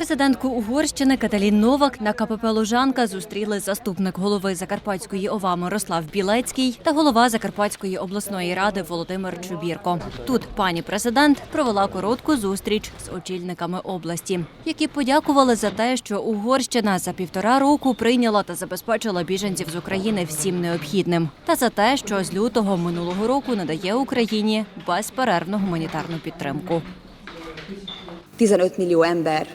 Президентку Угорщини Каталін Новак на КПП Лужанка зустріли заступник голови Закарпатської ОВА Мирослав Білецький та голова Закарпатської обласної ради Володимир Чубірко. Тут пані президент провела коротку зустріч з очільниками області, які подякували за те, що Угорщина за півтора року прийняла та забезпечила біженців з України всім необхідним, та за те, що з лютого минулого року надає Україні безперервну гуманітарну підтримку. 15 millió ember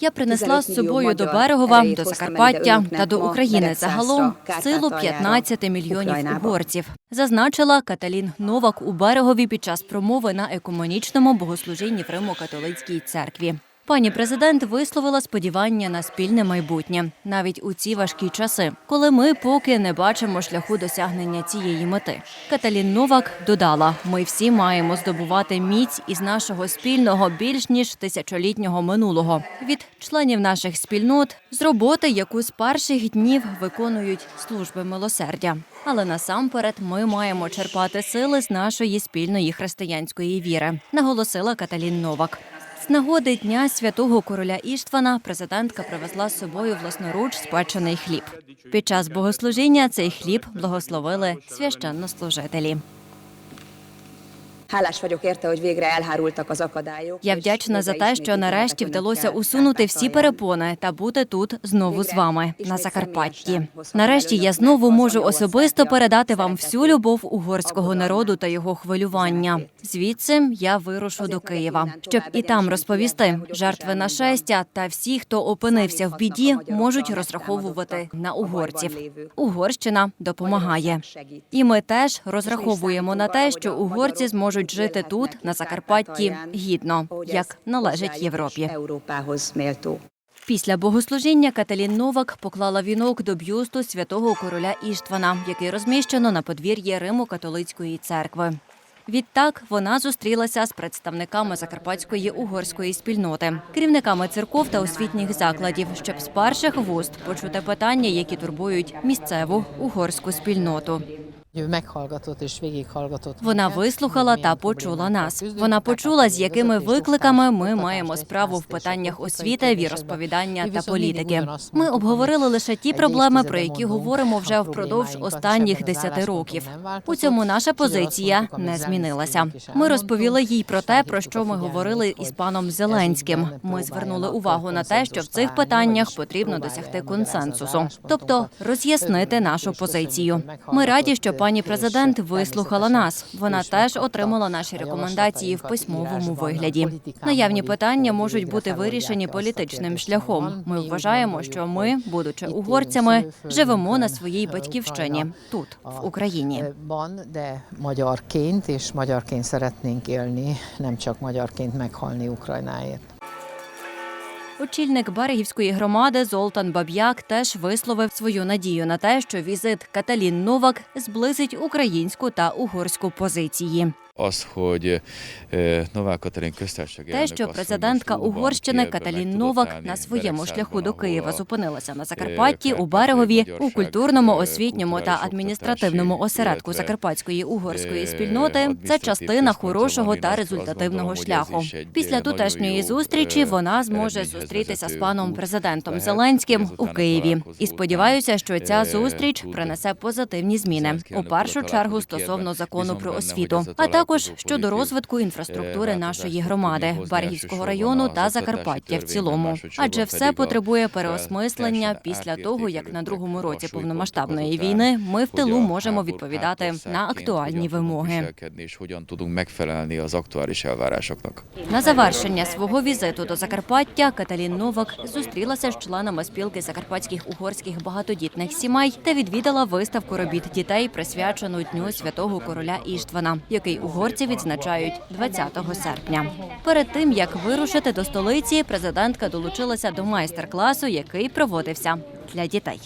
Я принесла з собою до Берегова, до Закарпаття та до України загалом силу 15 мільйонів угорців. Зазначила Каталін Новак у Берегові під час промови на екуменічному богослужінні в Римо-католицькій церкві. Пані президент висловила сподівання на спільне майбутнє навіть у ці важкі часи, коли ми поки не бачимо шляху досягнення цієї мети. Каталін Новак додала: ми всі маємо здобувати міць із нашого спільного більш ніж тисячолітнього минулого від членів наших спільнот з роботи, яку з перших днів виконують служби милосердя. Але насамперед ми маємо черпати сили з нашої спільної християнської віри, наголосила Каталін Новак. З нагоди дня святого короля Іштвана президентка привезла з собою власноруч спечений хліб. Під час богослужіння цей хліб благословили священнослужителі. Я вдячна за те, що нарешті вдалося усунути всі перепони та бути тут знову з вами на Закарпатті. Нарешті я знову можу особисто передати вам всю любов угорського народу та його хвилювання. Звідси я вирушу до Києва, щоб і там розповісти жертви нашестя та всі, хто опинився в біді, можуть розраховувати на угорців. Угорщина допомагає. І ми теж розраховуємо на те, що угорці зможуть жити тут, на Закарпатті, гідно, як належить Європі. Після богослужіння Каталін Новак поклала вінок до б'юсту святого короля Іштвана, який розміщено на подвір'ї Римо-католицької церкви. Відтак вона зустрілася з представниками закарпатської угорської спільноти, керівниками церков та освітніх закладів, щоб з перших вуст почути питання, які турбують місцеву угорську спільноту. Meghallgatott és végighallgatott. Вона вислухала та почула нас. Вона почула, з якими викликами ми маємо справу в питаннях освіти, віросповідання та політики. Ми обговорили лише ті проблеми, про які говоримо вже впродовж останніх десяти років. У цьому наша позиція не змінилася. Ми розповіли їй про те, про що ми говорили із паном Зеленським. Ми звернули увагу на те, що в цих питаннях потрібно досягти консенсусу, тобто роз'яснити нашу позицію. Ми раді, що пані президент вислухала нас. Вона теж отримала наші рекомендації в письмовому вигляді. Наявні питання можуть бути вирішені політичним шляхом. Ми вважаємо, що ми, будучи угорцями, живемо на своїй батьківщині тут, в Україні. Magyarként, és magyarként szeretnénk élni, nem csak magyarként meghalni Ukrajnáért. Очільник берегівської громади Золтан Баб'як теж висловив свою надію на те, що візит Каталін Новак зблизить українську та угорську позиції. Те, що президентка Угорщини Каталін Новак на своєму шляху до Києва зупинилася на Закарпатті, у Берегові, у культурному, освітньому та адміністративному осередку Закарпатської угорської спільноти. Це частина хорошого та результативного шляху. Після тутешньої зустрічі вона зможе зустрітися з паном президентом Зеленським у Києві. І сподіваюся, що ця зустріч принесе позитивні зміни у першу чергу стосовно закону про освіту, а також заталакувати щодо розвитку е, інфраструктури нашої громади, Баргівського району та Закарпаття в цілому, адже все потребує переосмислення після того, як на другому році повномасштабної війни ми в тилу можемо відповідати на актуальні вимоги. На завершення свого візиту до Закарпаття Каталін Новак зустрілася з членами спілки закарпатських угорських багатодітних сімей та відвідала виставку робіт дітей, присвячену Дню святого короля Іштвана, який угорці відзначають 20 серпня. Перед тим як вирушити до столиці, президентка долучилася до майстер-класу, який проводився для дітей.